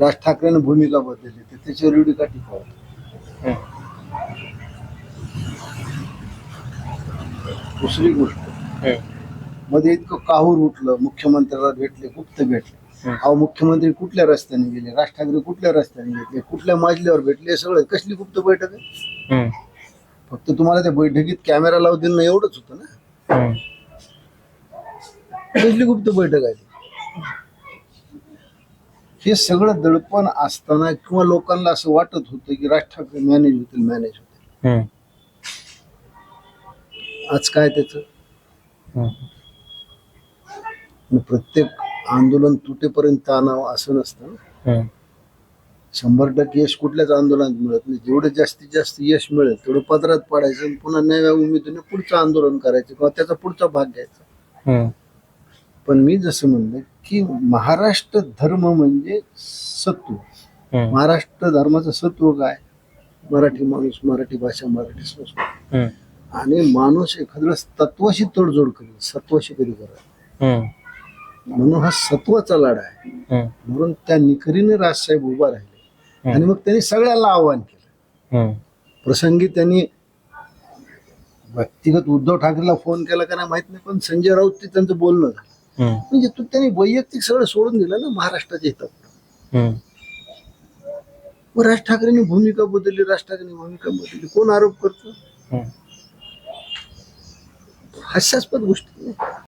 राज ठाकरेने भूमिका बदलली तर त्याच्यावर एवढी का टीका होती? दुसरी गोष्टमध्ये इतकं काहूर उठलं मुख्यमंत्र्याला भेटले गुप्त भेटले. अहो मुख्यमंत्री कुठल्या रस्त्याने गेले? राज ठाकरे कुठल्या रस्त्याने गेले? कुठल्या मजल्यावर भेटले? सगळं कसली गुप्त बैठक आहे? फक्त तुम्हाला त्या बैठकीत कॅमेरा लावून दिलं नाही एवढंच होतं ना? कसली गुप्त बैठक आहे? हे सगळं दडपण असताना किंवा लोकांना असं वाटत होतं की राज ठाकरे मॅनेज होतील मॅनेज होतील. आज काय त्याचं? प्रत्येक आंदोलन तुटेपर्यंत आणावं असं नसतं ना. शंभर टक्के यश कुठल्याच आंदोलनात मिळत नाही. जेवढं जास्तीत जास्त यश मिळेल तेवढं पदरात पडायचं आणि पुन्हा नव्या उमेदीने पुढचं आंदोलन करायचं किंवा त्याचा पुढचा भाग घ्यायचा. पण मी जसं म्हणलं की महाराष्ट्र धर्म म्हणजे सत्व. महाराष्ट्र धर्माचं सत्व काय? मराठी माणूस मराठी भाषा मराठी संस्कृती. आणि माणूस एखाद्या तत्वाशी तडजोड करेल सत्वाशी कधी करेल म्हणून हा सत्वाचा लढा आहे. म्हणून त्या निकरीने राजसाहेब उभा राहिले. आणि मग त्यांनी सगळ्याला आव्हान केलं. प्रसंगी त्यांनी व्यक्तिगत उद्धव ठाकरेला फोन केला का नाही माहीत नाही पण संजय राऊत ते त्यांचं बोलणं झालं. म्हणजे तू त्यांनी वैयक्तिक सगळं सोडून दिलं ना महाराष्ट्राच्या हितात मग राज ठाकरेंनी भूमिका बदलली राज ठाकरेंनी भूमिका बदलली. कोण आरोप करतो? हास्यास्पद गोष्टी